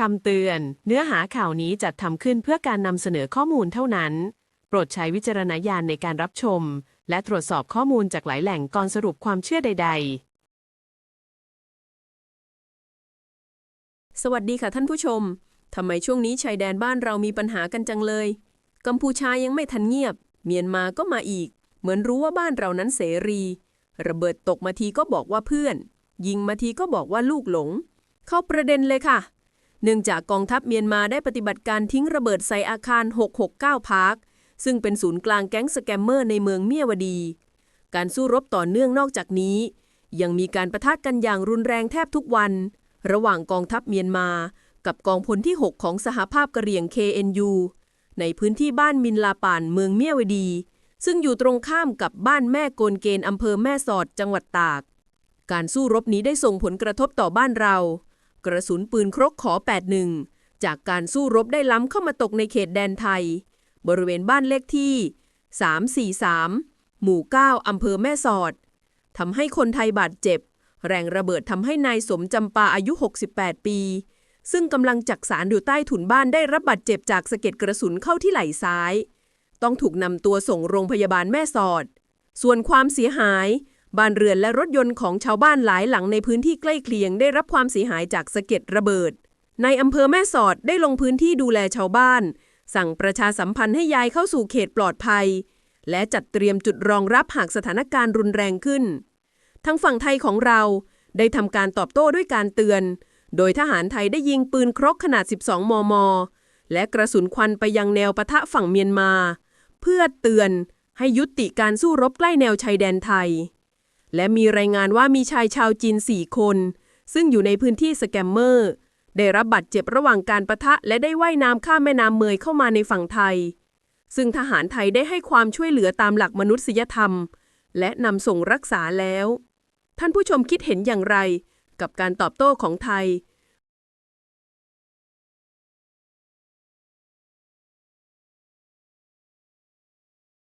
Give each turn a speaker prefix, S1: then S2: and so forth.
S1: คำเตือน เนื้อหาข่าวนี้จัดทำขึ้นเพื่อการนำเสนอข้อมูลเท่านั้น โปรดใช้วิจารณญาณในการรับชม และตรวจสอบข้อมูลจากหลายแหล่งก่อนสรุปความเชื่อใด ๆ
S2: สวัสดีค่ะท่านผู้ชม ทำไมช่วงนี้ชายแดนบ้านเรามีปัญหากันจังเลย กัมพูชายังไม่ทันเงียบ เมียนมาก็มาอีก เหมือนรู้ว่าบ้านเรานั้นเสรี ระเบิดตกมาทีก็บอกว่าเพื่อน ยิงมาทีก็บอกว่าลูกหลง เข้าประเด็นเลยค่ะ เนื่องจากกองทัพเมียนมาได้ปฏิบัติการทิ้งระเบิดใส่อาคาร 669 พาร์ค ซึ่งเป็นศูนย์กลางแก๊งสแกมเมอร์ในเมืองเมียวดี การสู้รบต่อเนื่องนอกจากนี้ ยังมีการประทะกันอย่างรุนแรงแทบทุกวัน ระหว่างกองทัพเมียนมา กับกองพลที่ 6 ของสหภาพกะเหรี่ยง KNU ในพื้นที่บ้านมินลาป่านเมืองเมียวดี ซึ่งอยู่ตรงข้ามกับบ้านแม่โกนเกณฑ์อำเภอแม่สอดจังหวัดตาก การสู้รบนี้ได้ส่งผลกระทบต่อบ้านเรา กระสุนปืนครกขอ 81 จากการสู้รบได้ล้ำเข้ามาตกในเขตแดนไทย บริเวณบ้านเลขที่ 343 หมู่ 9 อำเภอแม่สอดทำให้คนไทยบาดเจ็บ แรงระเบิดทำให้นายสมจำปาอายุ 68 ปี ซึ่งกำลังจักสารอยู่ใต้ถุนบ้านได้รับบาดเจ็บจากสะเก็ดกระสุนเข้าที่ไหล่ซ้าย ต้องถูกนำตัวส่งโรงพยาบาลแม่สอด ส่วนความเสียหาย บ้านเรือนและรถยนต์ของชาวบ้านหลายหลังในพื้นที่ใกล้เคียงได้รับความเสียหายจากสะเก็ดระเบิด ในอำเภอแม่สอดได้ลงพื้นที่ดูแลชาวบ้าน สั่งประชาสัมพันธ์ให้ย้ายเข้าสู่เขตปลอดภัย และจัดเตรียมจุดรองรับหากสถานการณ์รุนแรงขึ้นทั้งฝั่งไทยของเราได้ทำการตอบโต้ด้วยการเตือน โดยทหารไทยได้ยิงปืนครกขนาด 12 มม และกระสุนควันไปยังแนวปะทะฝั่งเมียนมา เพื่อเตือนให้ยุติการสู้รบใกล้แนวชายแดนไทย และมีรายงานว่ามีชายชาวจีน 4 คน ซึ่งอยู่ในพื้นที่สแกมเมอร์ ได้รับบาดเจ็บระหว่างการประทะและได้ว่ายน้ำข้ามแม่น้ำเมยเข้ามาในฝั่งไทย ซึ่งทหารไทยได้ให้ความช่วยเหลือตามหลักมนุษยธรรม และนำส่งรักษาแล้ว ท่านผู้ชมคิดเห็นอย่างไร กับการตอบโต้ของไทย